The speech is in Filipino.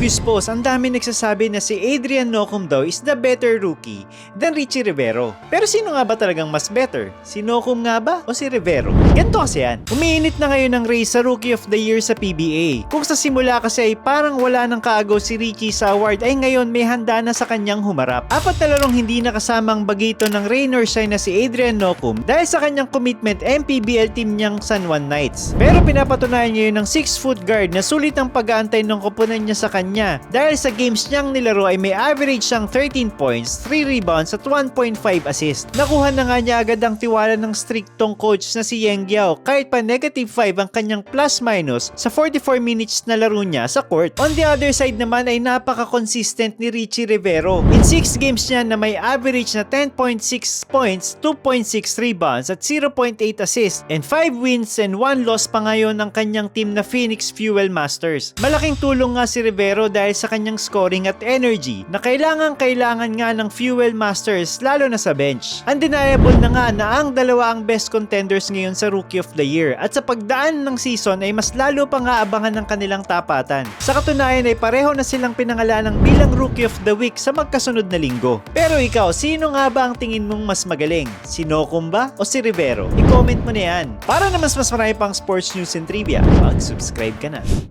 previous post, ang dami nagsasabi na si Adrian Nocum daw is the better rookie than Richie Rivero. Pero sino nga ba talagang mas better? Si Nocum nga ba o si Rivero? Ganito kasi yan. Umiinit na ngayon ang race sa Rookie of the Year sa PBA. Kung sa simula kasi ay parang wala nang kaagaw si Richie sa award ay ngayon may handa na sa kanyang humarap. Apat na larong hindi nakasamang bagito ng rain or shine na si Adrian Nocum dahil sa kanyang commitment MPBL team niyang San Juan Knights. Pero pinapatunayan niya yun ng 6 foot guard na sulit ang pag-aantay ng koponan niya sa kanya dahil sa games niyang nilaro ay may average siyang 13 points, 3 rebounds at 1.5 assist. Nakuha na nga niya agad ang tiwala ng striktong coach na si Yeng Giao kahit pa negative 5 ang kanyang plus minus sa 44 minutes na laro niya sa court. On the other side naman ay napaka-consistent ni Richie Rivero. In 6 games niya na may average na 10.6 points, 2.6 rebounds at 0.8 assists and 5 wins and 1 loss pa ngayon ng kanyang team na Phoenix Fuel Masters. Malaking tulong nga si Rivero dahil sa kanyang scoring at energy na kailangan kailangan nga ng Fuel Masters lalo na sa bench. Undeniable na nga na ang dalawa ang best contenders ngayon sa Rookie of the Year at sa pagdaan ng season ay mas lalo pa nga abangan ng kanilang tapatan. Sa katunayan ay pareho na silang pinangalanang bilang Rookie of the Week sa magkasunod na linggo. Pero ikaw, sino nga ba ang tingin mong mas magaling? Si Nocum ba o si Rivero? I-comment mo na yan. Para na mas mas marami pang sports news and trivia, mag-subscribe ka na.